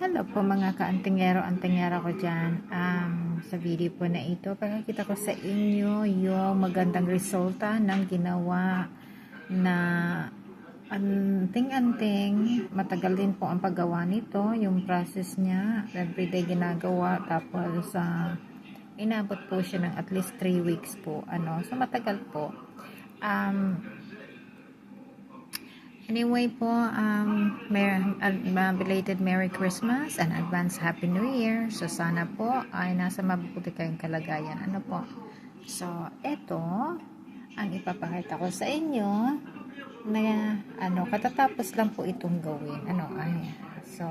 Hello po mga kaantingero, antingera ko dyan. Um, sa video po na ito, pakikita ko sa inyo yung magandang resulta ng ginawa na anting-anting. Matagal din po ang paggawa nito, yung process niya. Everyday ginagawa, tapos uh, inabot po siya ng at least 3 weeks po. Ano, so matagal po. Um, Anyway po, um, mer uh, belated Merry Christmas and advance Happy New Year. So, sana po ay nasa mabuti kayong kalagayan. Ano po? So, ito ang ipapakita ko sa inyo na ano, katatapos lang po itong gawin. Ano, ay, so,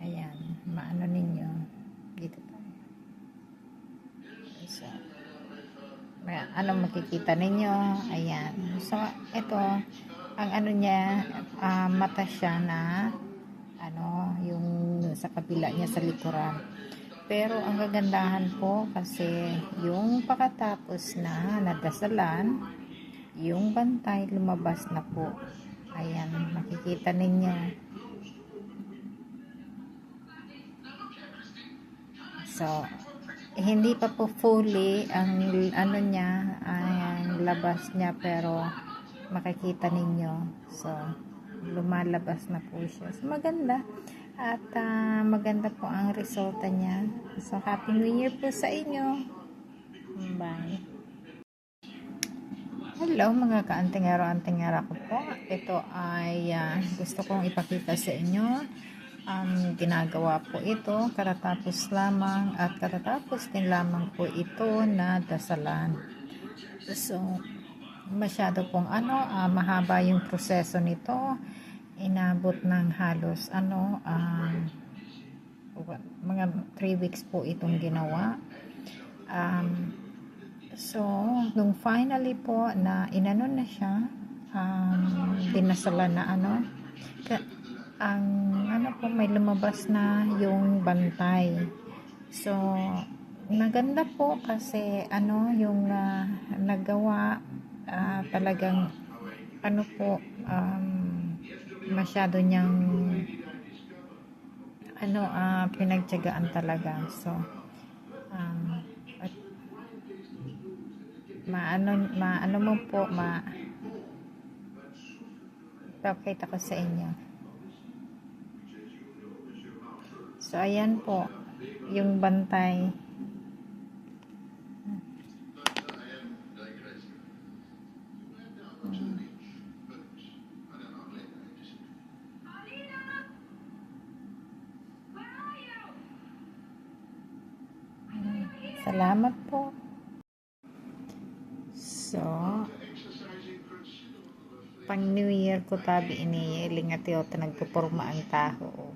ayan, maano ninyo. Dito tayo. So, ano makikita ninyo. Ayan. So, ito, ang ano niya, uh, mata siya na ano, yung sa kabila niya sa likuran. Pero ang kagandahan po kasi yung pakatapos na nadasalan, yung bantay lumabas na po. Ayan, makikita ninyo. So, hindi pa po fully ang ano niya, ang labas niya pero makikita ninyo. So, lumalabas na po siya. So, maganda. At uh, maganda po ang resulta niya. So, Happy New Year po sa inyo. Bye. Hello mga kaantingero-antingera ko po. Ito ay uh, gusto kong ipakita sa inyo. Um, ginagawa po ito katatapos lamang at katatapos din lamang po ito na dasalan. So, masyado pong ano, uh, mahaba yung proseso nito. Inabot ng halos ano, um, mga 3 weeks po itong ginawa. Um, so, nung finally po na inano na siya, um, dinasalan na ano, ka, ang ano po, may lumabas na yung bantay. So, maganda po kasi ano yung uh, nagawa uh, talagang ano po um, masyado niyang ano uh, pinagtiyagaan talaga. So um, at, maano maano mo po ma pakita ko sa inyo. So ayan po yung bantay Salamat po. So, pang New Year ko tabi iniiling at yoto nagpupurma ang taho.